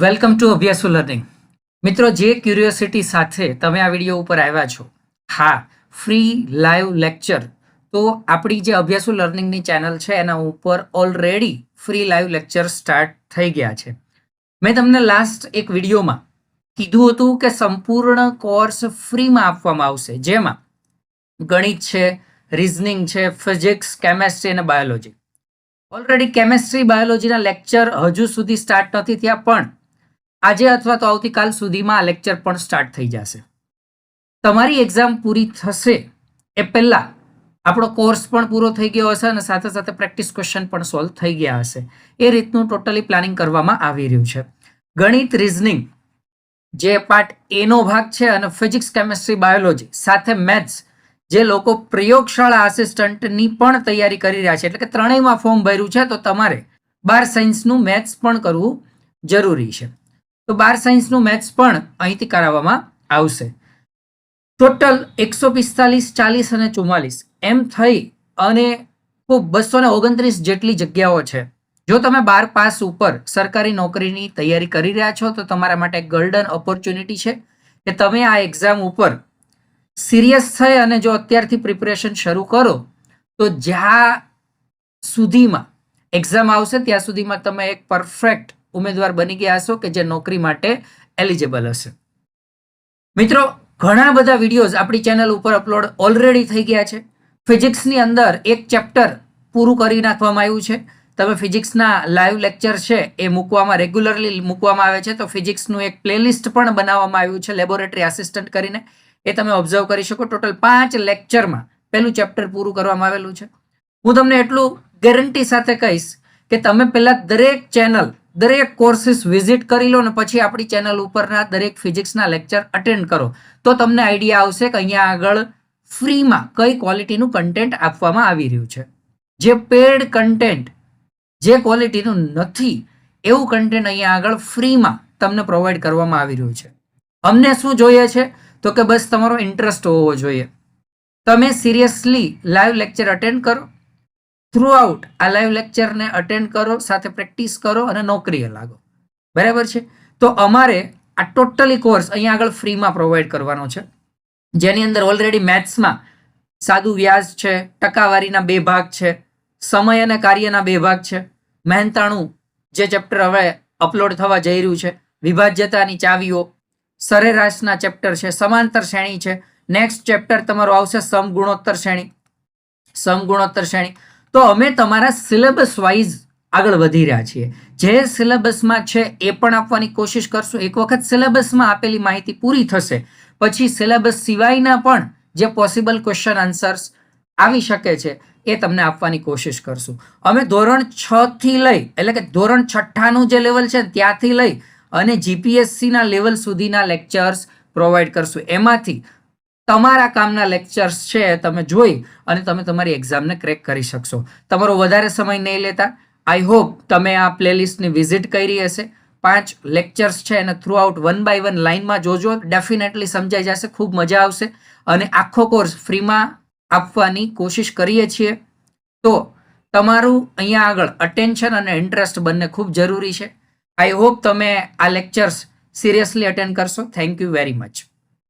Welcome to અભ્યાસુ learning. મિત્રો, જે curiosity સાથે તમે આ વીડિયો ઉપર આવ્યા છો, હા, ફ્રી લાઈવ લેક્ચર, તો આપણી જે અભ્યાસુ લર્નિંગની ચેનલ છે, એના ઉપર already free live lecture start થઈ ગયા છે. મેં તમને લાસ્ટ એક વિડીયોમાં કીધું હતું કે સંપૂર્ણ કોર્સ ફ્રીમાં આપવામાં આવશે, જેમાં ગણિત છે રિઝનિંગ છે ફિઝિક્સ કેમેસ્ટ્રી અને બાયોલોજી ઓલરેડી કેમેસ્ટ્રી બાયોલોજીના લેક્ચર હજુ સુધી સ્ટાર્ટ નથી થયા, પણ આજે અથવા તો આવતીકાલ સુધીમાં આ લેક્ચર પણ સ્ટાર્ટ થઈ જશે. તમારી એક્ઝામ પૂરી થશે એ પહેલાં આપણો કોર્સ પણ પૂરો થઈ ગયો હશે અને સાથે સાથે પ્રેક્ટિસ ક્વેશ્ચન પણ સોલ્વ થઈ ગયા હશે. એ રીતનું ટોટલી પ્લાનિંગ કરવામાં આવી રહ્યું છે. ગણિત રિઝનિંગ જે પાર્ટ એનો ભાગ છે અને ફિઝિક્સ કેમેસ્ટ્રી બાયોલોજી સાથે મેથ્સ જે લોકો પ્રયોગશાળા આસિસ્ટન્ટની પણ તૈયારી કરી રહ્યા છે. એટલે કે ત્રણેયમાં ફોર્મ ભર્યું છે, તો તમારે બાર સાયન્સનું મેથ્સ પણ કરવું જરૂરી છે. તો બાર સાયન્સનું મેથ્સ પણ અહીંથી કરાવવામાં આવશે. ટોટલ એકસો પિસ્તાલીસ, ચાલીસ અને ચુમ્માલીસ. એમ થઈ અને ખૂબ બસો ને ઓગણત્રીસ જેટલી જગ્યાઓ છે. જો તમે બાર પાસ ઉપર સરકારી નોકરીની તૈયારી કરી રહ્યા છો, તો તમારા માટે ગોલ્ડન ઓપોર્ચ્યુનિટી છે કે તમે આ એક્ઝામ ઉપર સિરિયસ થઈ અને જો અત્યારથી પ્રિપરેશન શરૂ કરો, તો જ્યાં સુધીમાં એક્ઝામ આવશે, ત્યાં સુધીમાં તમે એક પરફેક્ટ ઉમેદવાર બની ગયા હશો કે જે નોકરી માટે એલિજિબલ હશે? મિત્રો, ઘણા બધા વિડીયોઝ આપણી ચેનલ ઉપર અપલોડ ઓલરેડી થઈ ગયા છે. ફિઝિક્સની અંદર એક ચેપ્ટર પૂરું કરી નાખવામાં આવ્યું છે. તમે ફિઝિક્સના લાઈવ લેક્ચર છે એ મૂકવામાં રેગ્યુલરલી મૂકવામાં આવે છે. તો ફિઝિક્સનું એક પ્લેલિસ્ટ પણ બનાવવામાં આવ્યું છે લેબોરેટરી આસિસ્ટન્ટ કરીને. એ તમે ઓબ્ઝર્વ કરી શકો. ટોટલ પાંચ લેક્ચરમાં પહેલું ચેપ્ટર પૂરું કરવામાં આવેલું છે. હું તમને એટલું ગેરંટી સાથે કહીશ કે તમે પહેલાં દરેક ચેનલ દરેક કોર્સિસ વિઝિટ કરી લો ને પછી આપણી ચેનલ ઉપરના દરેક ફિઝિક્સના લેક્ચર અટેન્ડ કરો. તો તમને આઈડિયા આવશે કે અહીંયા આગળ ફ્રીમાં કઈ ક્વોલિટીનું કન્ટેન્ટ આપવામાં આવી રહ્યું છે. જે પેડ કન્ટેન્ટ જે ક્વોલિટીનું નથી, એવું કન્ટેન્ટ અહીંયા આગળ ફ્રીમાં તમને પ્રોવાઈડ કરવામાં આવી રહ્યું છે. અમને શું જોઈએ છે? તો કે બસ તમારો ઇન્ટરેસ્ટ હોવો જોઈએ. તમે સિરિયસલી લાઈવ લેક્ચર અટેન્ડ કરો. થ્રુ આઉટ આ લાઈવ લેક્ચરને અટેન્ડ કરો, સાથે પ્રેક્ટિસ કરો અને નોકરીએ લાગો. બરાબર છે? તો અમારે આ ટોટલી કોર્સ અહીંયા આગળ ફ્રીમાં પ્રોવાઈડ કરવાનો છે. જેની અંદર ઓલરેડી મેથ્સમાં સાદું વ્યાજ છે, ટકાવારીના બે ભાગ છે, સમય અને કાર્યના બે ભાગ છે, મહેનતાણું જે ચેપ્ટર હવે અપલોડ થવા જઈ રહ્યું છે, વિભાજ્યતાની ચાવીઓ, સરેરાશના ચેપ્ટર છે, સમાંતર શ્રેણી છે નેક્સ્ટ ચેપ્ટર તમારું આવશે સમગુણોત્તર શ્રેણી. સમગુણોત્તર શ્રેણી. તો અમે તમારા સિલેબસ વાઇઝ આગળ વધી રહ્યા છીએ. જે સિલેબસમાં છે એ પણ આપવાની કોશિશ કરશું. એક વખત સિલેબસમાં આપેલી માહિતી પૂરી થશે, પછી સિલેબસ સિવાયના પણ જે પોસિબલ ક્વેશ્ચન આન્સર્સ આવી શકે છે એ તમને આપવાની કોશિશ કરશું. અમે ધોરણ છ થી લઈ, એટલે કે ધોરણ છઠ્ઠાનું જે લેવલ છે ત્યાંથી લઈ અને જીપીએસસીના લેવલ સુધીના લેક્ચર્સ પ્રોવાઈડ કરશું. એમાંથી તમારા કામના લેક્ચર્સ છે તમે જોઈ અને તમે તમારી એક્ઝામને ક્રેક કરી શકશો. તમારો વધારે સમય નહીં લેતા. આઈ હોપ તમે આ પ્લેલિસ્ટની વિઝિટ કરી હશે. પાંચ લેક્ચર્સ છે એને throughout one by one લાઇનમાં જોજો. ડેફિનેટલી સમજાઈ જશે. ખૂબ મજા આવશે. અને આખો કોર્સ ફ્રીમાં આપવાની કોશિશ કરીએ છીએ. તો તમારું અહીંયા આગળ અટેન્શન અને ઇન્ટરેસ્ટ બંને ખૂબ જરૂરી છે. આઈ હોપ તમે આ લેક્ચર્સ સિરિયસલી અટેન્ડ કરશો. Thank you very much